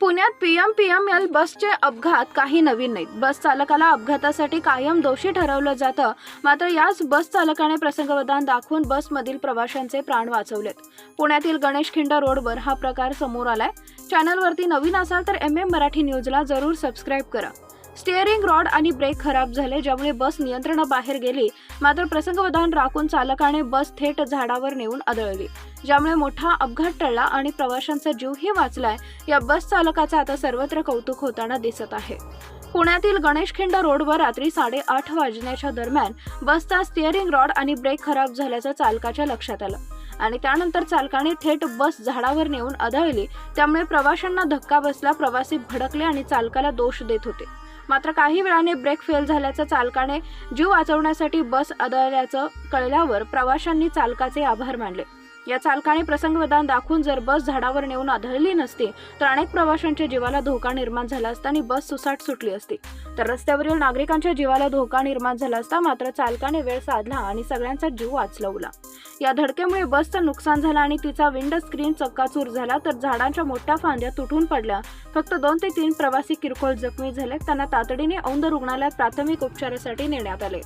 पुण्यात P M P M L बसचे अपघात काही नवीन नाहीत. बस चालकाला अपघातासाठी कायम दोषी ठरवलं जातं. मात्र याच बस चालकाने प्रसंगवधान दाखवून बसमधील प्रवाशांचे प्राण वाचवलेत. पुण्यातील गणेशखिंड रोडवर हा प्रकार समोर आलाय. चॅनलवरती नवीन असाल तर एम एम मराठी न्यूजला जरूर सबस्क्राईब करा. स्टिअरिंग रॉड आणि ब्रेक खराब झाले ज्यामुळे बस नियंत्रणाबाहेर गेली. मात्र प्रसंगवधान राखून चालकाने बस थेट झाडावर नेऊन आदळली. ज्यामुळे मोठा अपघात टळला आणि प्रवाशांचा जीवही वाचलाय या बस चालकाचं आता सर्वत्र कौतुक होताना दिसत आहे. पुण्यातील गणेशखिंड रोडवर रात्री साडेआठ वाजण्याच्या दरम्यान बसचा स्टिअरिंग रॉड आणि ब्रेक खराब झाल्याचं चालकाच्या लक्षात आलं. आणि त्यानंतर चालकाने थेट बस झाडावर नेऊन आदळली. त्यामुळे प्रवाशांना धक्का बसला प्रवासी भडकले आणि चालकाला दोष देत होते. मात्र काही वेळाने ब्रेक फेल झाल्याचं चालकाने जीव वाचवण्यासाठी बस आदळल्याचं कळल्यावर प्रवाशांनी चालकाचे आभार मानले. या चालकाने प्रसंगवधान दाखवून जर बस झाडावर नेऊन आढळली नसती तर अनेक प्रवाशांच्या जीवाला धोका निर्माण झाला असता आणि बस सुसाट सुटली असती. तर रस्त्यावरील नागरिकांच्या जीवाला धोका निर्माण झाला असता मात्र चालकाने वेळ साधला आणि सगळ्यांचा जीव वाचलवला. या धडकेमुळे बसचं नुकसान झालं आणि तिचा विंड स्क्रीन चक्काचूर झाला तर झाडांच्या मोठ्या फांद्या तुटून पडल्या. फक्त दोन ते तीन प्रवासी किरकोळ जखमी झाले त्यांना तातडीने औंध रुग्णालयात प्राथमिक उपचारासाठी नेण्यात आले.